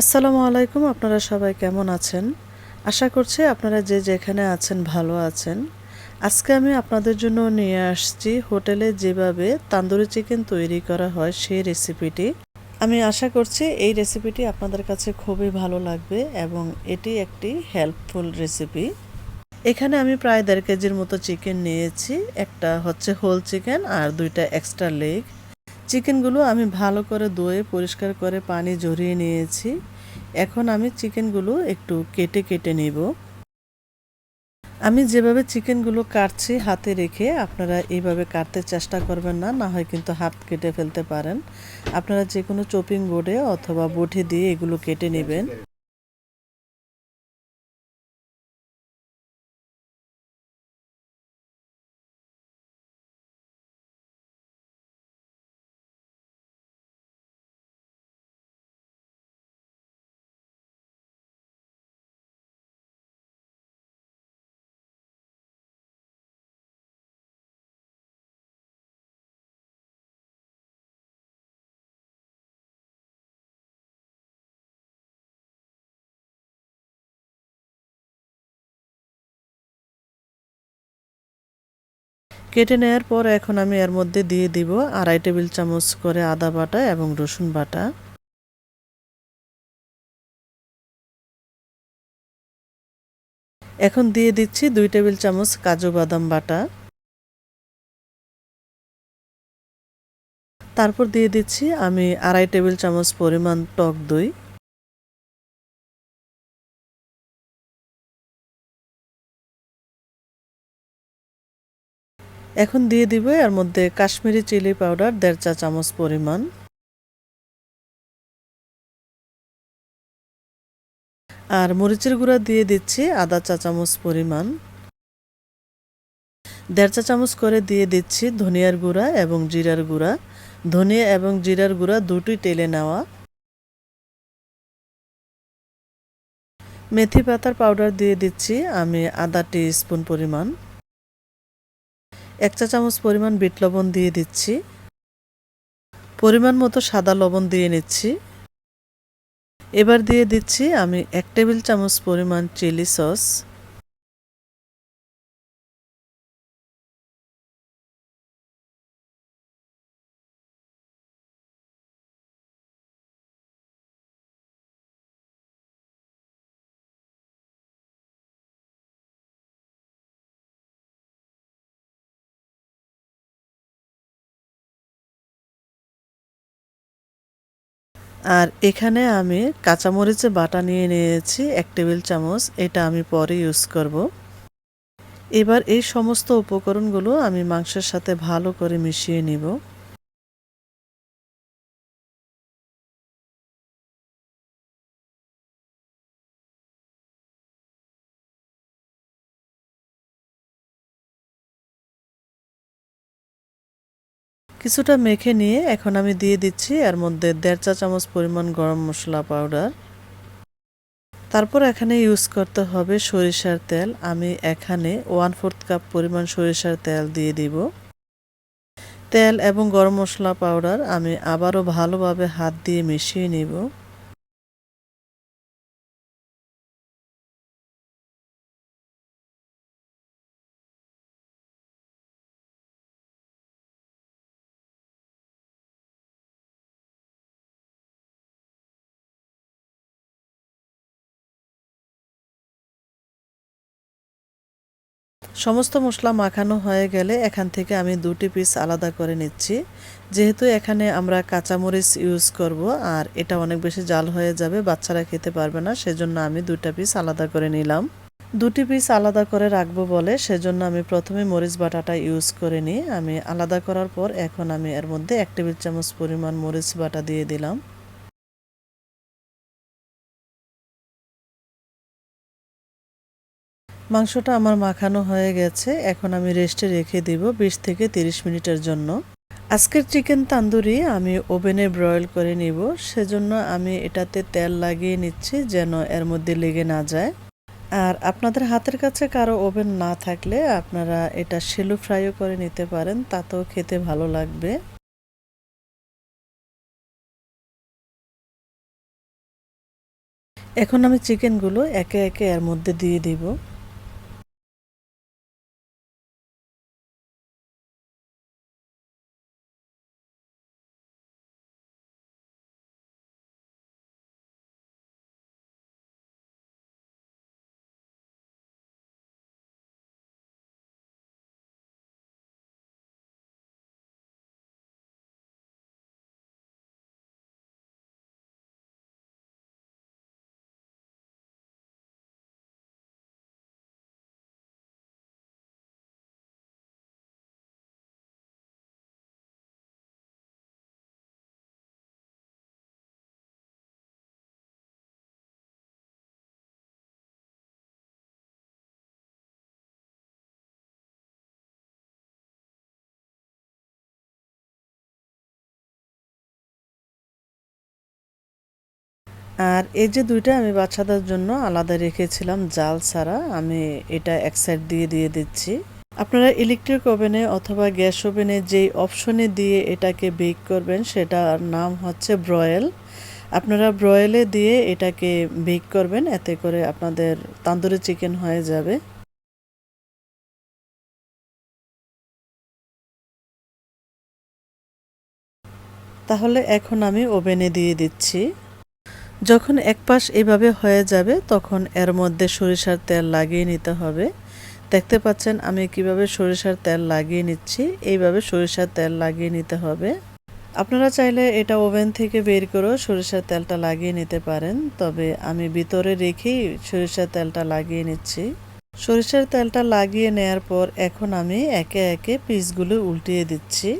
আসসালামু আলাইকুম, আপনারা সবাই কেমন আছেন? আশা করছি আপনারা যে যেখানে আছেন ভালো আছেন। আজকে আমি আপনাদের জন্য নিয়ে আসছি হোটেলে যেভাবে তান্দুরি চিকেন তৈরি করা হয় সেই রেসিপিটি। আমি আশা করছি এই রেসিপিটি আপনাদের কাছে খুবই ভালো লাগবে এবং এটি একটি হেল্পফুল রেসিপি। এখানে আমি প্রায় দেড় কেজির মতো চিকেন নিয়েছি, একটা হচ্ছে হোল চিকেন আর দুইটা এক্সট্রা লেগ। চিকেনগুলো আমি ভালো করে ধুয়ে, পরিষ্কার করে পানি ঝরিয়ে নিয়েছি। এখন আমি চিকেনগুলো একটু কেটে কেটে নেব। আমি যেভাবে চিকেনগুলো কাটছি হাতে রেখে, আপনারা এইভাবে কাটতে চেষ্টা করবেন না না হয় কিন্তু হাত কেটে ফেলতে পারেন। আপনারা যে কোনো চপিং বোর্ডে অথবা বটি দিয়ে এগুলো কেটে নেবেন। কেটে নেওয়ার পর এখন আমি এর মধ্যে দিয়ে দিব আড়াই টেবিল চামচ করে আদা বাটা এবং রসুন বাটা। এখন দিয়ে দিচ্ছি দুই টেবিল চামচ কাজু বাদাম বাটা। তারপর দিয়ে দিচ্ছি আমি আড়াই টেবিল চামচ পরিমাণ টক দই। এখন দিয়ে দিব এর মধ্যে কাশ্মীরি চিলি পাউডার দেড় চা চামচ পরিমাণ। আর মরিচের গুঁড়া দিয়ে দিচ্ছি আদা চা চামচ পরিমাণ। দেড় চা চামচ করে দিয়ে দিচ্ছি ধনিয়ার গুঁড়া এবং জিরার গুঁড়া। ধনিয়া এবং জিরার গুঁড়া দুটোই টেলে নেওয়া। মেথি পাতার পাউডার দিয়ে দিচ্ছি আমি আদা টি স্পুন পরিমাণ। এক চা চামচ পরিমাণ বিট লবণ দিয়ে দিচ্ছি। পরিমাণ মতো সাদা লবণ দিয়ে নিচ্ছি। এবার দিয়ে দিচ্ছি আমি এক টেবিল চামচ পরিমাণ চিলি সস। আর এখানে আমি কাঁচামরিচে বাটা নিয়ে নিয়েছি এক টেবিল চামচ, এটা আমি পরে ইউজ করব। এবার এই সমস্ত উপকরণগুলো আমি মাংসের সাথে ভালো করে মিশিয়ে নিব। কিছুটা মেখে নিয়ে এখন আমি দিয়ে দিচ্ছি এর মধ্যে দেড় চা চামচ পরিমাণ গরম মশলা পাউডার। তারপর এখানে ইউজ করতে হবে সরিষার তেল। আমি এখানে ওয়ান ফোর্থ কাপ পরিমাণ সরিষার তেল দিয়ে দিব। তেল এবং গরম মশলা পাউডার আমি আবারও ভালোভাবে হাত দিয়ে মিশিয়ে নিব। সমস্ত মশলা মাখানো হয়ে গেলে এখান থেকে আমি দুটি পিস আলাদা করে নিচ্ছি। যেহেতু এখানে আমরা কাঁচামরিচ ইউজ করব, আর এটা অনেক বেশি জাল হয়ে যাবে, বাচ্চারা খেতে পারবে না, সেজন্য আমি দুটা পিস আলাদা করে নিলাম। দুটি পিস আলাদা করে রাখব বলে, সেজন্য আমি প্রথমে মরিচ বাটাটা ইউজ করে নিই। আমি আলাদা করার পর এখন আমি এর মধ্যে এক টেবিল চামচ পরিমাণ মরিচ বাটা দিয়ে দিলাম। মাংসটা আমার মাখানো হয়ে গেছে। এখন আমি রেস্টে রেখে দিব বিশ থেকে তিরিশ মিনিটের জন্য। আজকের চিকেন তান্দুরি আমি ওভেনে ব্রয়েল করে নিব। সেজন্য আমি এটাতে তেল লাগিয়ে নিচ্ছি যেন এর মধ্যে লেগে না যায়। আর আপনাদের হাতের কাছে কারও ওভেন না থাকলে আপনারা এটা শেলু ফ্রাইও করে নিতে পারেন, তাতেও খেতে ভালো লাগবে। এখন আমি চিকেনগুলো একে একে এর মধ্যে দিয়ে দিব। আর এই যে দুইটা আমি বাচ্চাদের জন্য আলাদা রেখেছিলাম, জাল ছাড়া আমি এটা এক সাইড দিয়ে দিয়ে দিচ্ছি। আপনারা ইলেকট্রিক ওভেনে অথবা গ্যাস ওভেনে যেই অপশনে দিয়ে এটাকে বেক করবেন, সেটার নাম হচ্ছে ব্রয়েল আপনারা ব্রয়েলে দিয়ে এটাকে বেক করবেন, এতে করে আপনাদের তান্দুরি চিকেন হয়ে যাবে। তাহলে এখন আমি ওভেনে দিয়ে দিচ্ছি। যখন এক পাশ এভাবে হয়ে যাবে, তখন এর মধ্যে সরিষার তেল লাগিয়ে নিতে হবে। দেখতে পাচ্ছেন, আমি কীভাবে সরিষার তেল লাগিয়ে নিচ্ছি। এইভাবে সরিষার তেল লাগিয়ে নিতে হবে। আপনারা চাইলে এটা ওভেন থেকে বের করেও সরিষার তেলটা লাগিয়ে নিতে পারেন, তবে আমি ভিতরে রেখেই সরিষার তেলটা লাগিয়ে নিচ্ছি। সরিষার তেলটা লাগিয়ে নেয়ার পর এখন আমি একে একে পিসগুলো উল্টিয়ে দিচ্ছি।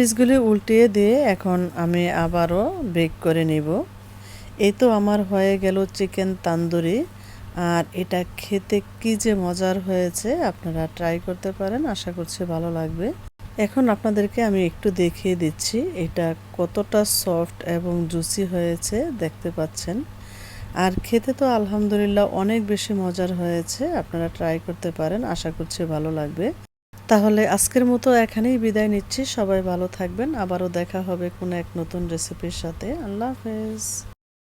পিসগুলি উল্টিয়ে দিয়ে এখন আমি আবারও বেক করে নিব। এই তো আমার হয়ে গেল চিকেন তান্দুরি। আর এটা খেতে কি যে মজার হয়েছে, আপনারা ট্রাই করতে পারেন, আশা করছি ভালো লাগবে। এখন আপনাদেরকে আমি একটু দেখিয়ে দিচ্ছি, এটা কতটা সফট এবং জুসি হয়েছে, দেখতে পাচ্ছেন। আর খেতে তো আলহামদুলিল্লাহ অনেক বেশি মজার হয়েছে, আপনারা ট্রাই করতে পারেন, আশা করছি ভালো লাগবে। তাহলে আজকের মতো এখানেই বিদায় নিচ্ছি। সবাই ভালো থাকবেন। আবারও দেখা হবে কোনো এক নতুন রেসিপির সাথে। আল্লাহ হাফেজ।